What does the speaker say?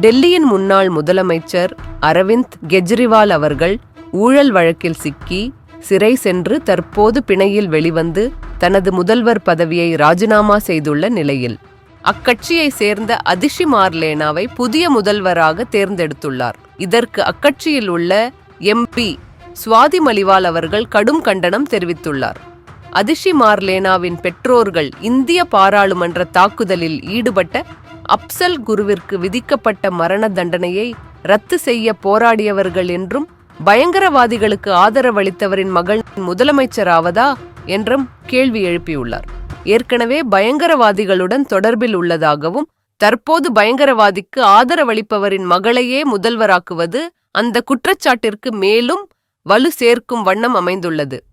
டெல்லியின் முன்னாள் முதலமைச்சர் அரவிந்த் கெஜ்ரிவால் அவர்கள் ஊழல் வழக்கில் சிக்கி சிறை சென்று தற்போது பிணையில் வெளிவந்து தனது முதல்வர் பதவியை ராஜினாமா செய்துள்ள நிலையில். அக்கட்சியை சேர்ந்த அதிஷி மார்லேனாவை புதிய முதல்வராக தேர்ந்தெடுத்துள்ளார். இதற்கு அக்கட்சியில் உள்ள எம்பி சுவாதி மலிவால் அவர்கள் கடும் கண்டனம் தெரிவித்துள்ளார். அதிஷி மார்லேனாவின் பெற்றோர்கள் இந்திய பாராளுமன்ற தாக்குதலில் ஈடுபட்ட அப்சல் குருவிற்கு விதிக்கப்பட்ட மரண தண்டனையை ரத்து செய்ய போராடியவர்கள் என்றும் பயங்கரவாதிகளுக்கு ஆதரவளித்தவரின் மகள் முதலமைச்சராவதா என்றும் கேள்வி எழுப்பியுள்ளார். ஏற்கனவே பயங்கரவாதிகளுடன் தொடர்பில் உள்ளதாகவும் தற்போது பயங்கரவாதிக்கு ஆதரவளிப்பவரின் மகளையே முதல்வராக்குவது அந்த குற்றச்சாட்டிற்கு மேலும் வலு சேர்க்கும் வண்ணம் அமைந்துள்ளது.